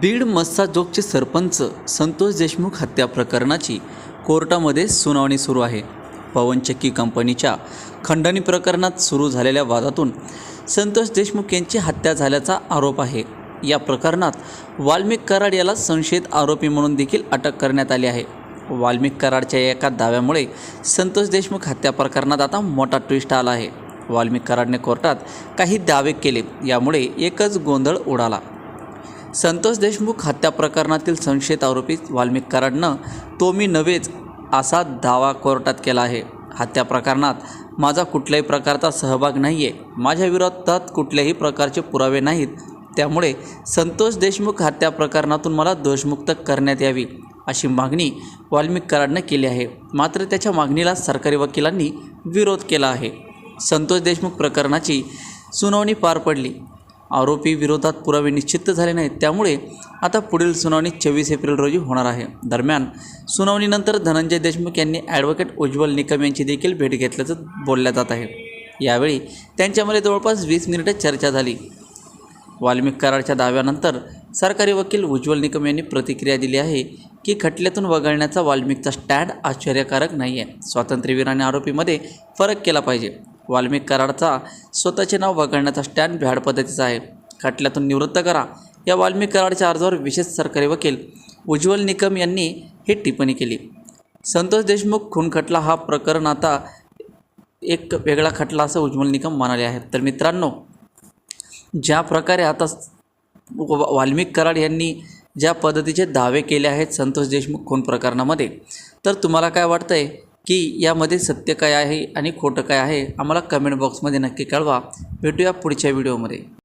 बीड मस्साजोगचे सरपंच संतोष देशमुख हत्या प्रकरणाची कोर्टामध्ये सुनावणी सुरू आहे. पवनचक्की कंपनीच्या खंडणी प्रकरणात सुरू झालेल्या वादातून संतोष देशमुख यांची हत्या झाल्याचा आरोप आहे. या प्रकरणात वाल्मिक कराड याला संशयित आरोपी म्हणून देखील अटक करण्यात आली आहे. वाल्मिक कराडच्या एका दाव्यामुळे संतोष देशमुख हत्या प्रकरणात आता मोठा ट्विस्ट आला आहे. वाल्मिक कराडने कोर्टात काही दावे केले यामुळे एकच गोंधळ उडाला. संतोष देशमुख हत्या प्रकरणातील संशयित आरोपी वाल्मिक कराडनं तो मी नव्हेच असा दावा कोर्टात केला आहे. हत्या प्रकरणात माझा कुठल्याही प्रकारचा सहभाग नाही आहे माझ्या विरोधात कुठल्याही प्रकारचे पुरावे नाहीत. त्यामुळे संतोष देशमुख हत्या प्रकरणातून मला दोषमुक्त करण्यात यावी अशी मागणी वाल्मिक कराडनं केली आहे. मात्र त्याच्या मागणीला सरकारी वकिलांनी विरोध केला आहे. संतोष देशमुख प्रकरणाची सुनावणी पार पडली. आरोपी विरोधात पुरावे निश्चित झाले नाहीत. त्यामुळे आता पुढील सुनावणी चोवीस एप्रिल रोजी होणार आहे. दरम्यान सुनावणीनंतर धनंजय देशमुख यांनी ॲडव्होकेट उज्ज्वल निकम यांची देखील भेट घेतल्याचं बोलल्या जात आहे. यावेळी त्यांच्यामध्ये जवळपास वीस मिनिटे चर्चा झाली. वाल्मिक कराडच्या दाव्यानंतर सरकारी वकील उज्ज्वल निकम यांनी प्रतिक्रिया दिली आहे की खटल्यातून वगळण्याचा वाल्मिकचा स्टँड आश्चर्यकारक नाही आहे स्वातंत्र्यवीर आणि आरोपीमध्ये फरक केला पाहिजे. वाल्मिक कराडचा स्वतःचे नाव वगळण्याचा स्टँड भ्याड पद्धतीचा आहे. खटल्यातून निवृत्त करा. या वाल्मिक कराडच्या अर्जावर विशेष सरकारी वकील उज्ज्वल निकम यांनी ही टिप्पणी केली. संतोष देशमुख खून खटला हा प्रकरण आता एक वेगळा खटला असं उज्ज्वल निकम म्हणाले आहेत. तर मित्रांनो ज्या प्रकारे आता व- वाल्मिक कराड यांनी ज्या पद्धतीचे दावे केले आहेत संतोष देशमुख खून प्रकरणामध्ये तर तुम्हाला काय वाटतं आहे की यामध्ये सत्य काय आहे आणि खोटं काय आहे आम्हाला कमेंट बॉक्समध्ये नक्की कळवा. भेटूया पुढच्या व्हिडिओमध्ये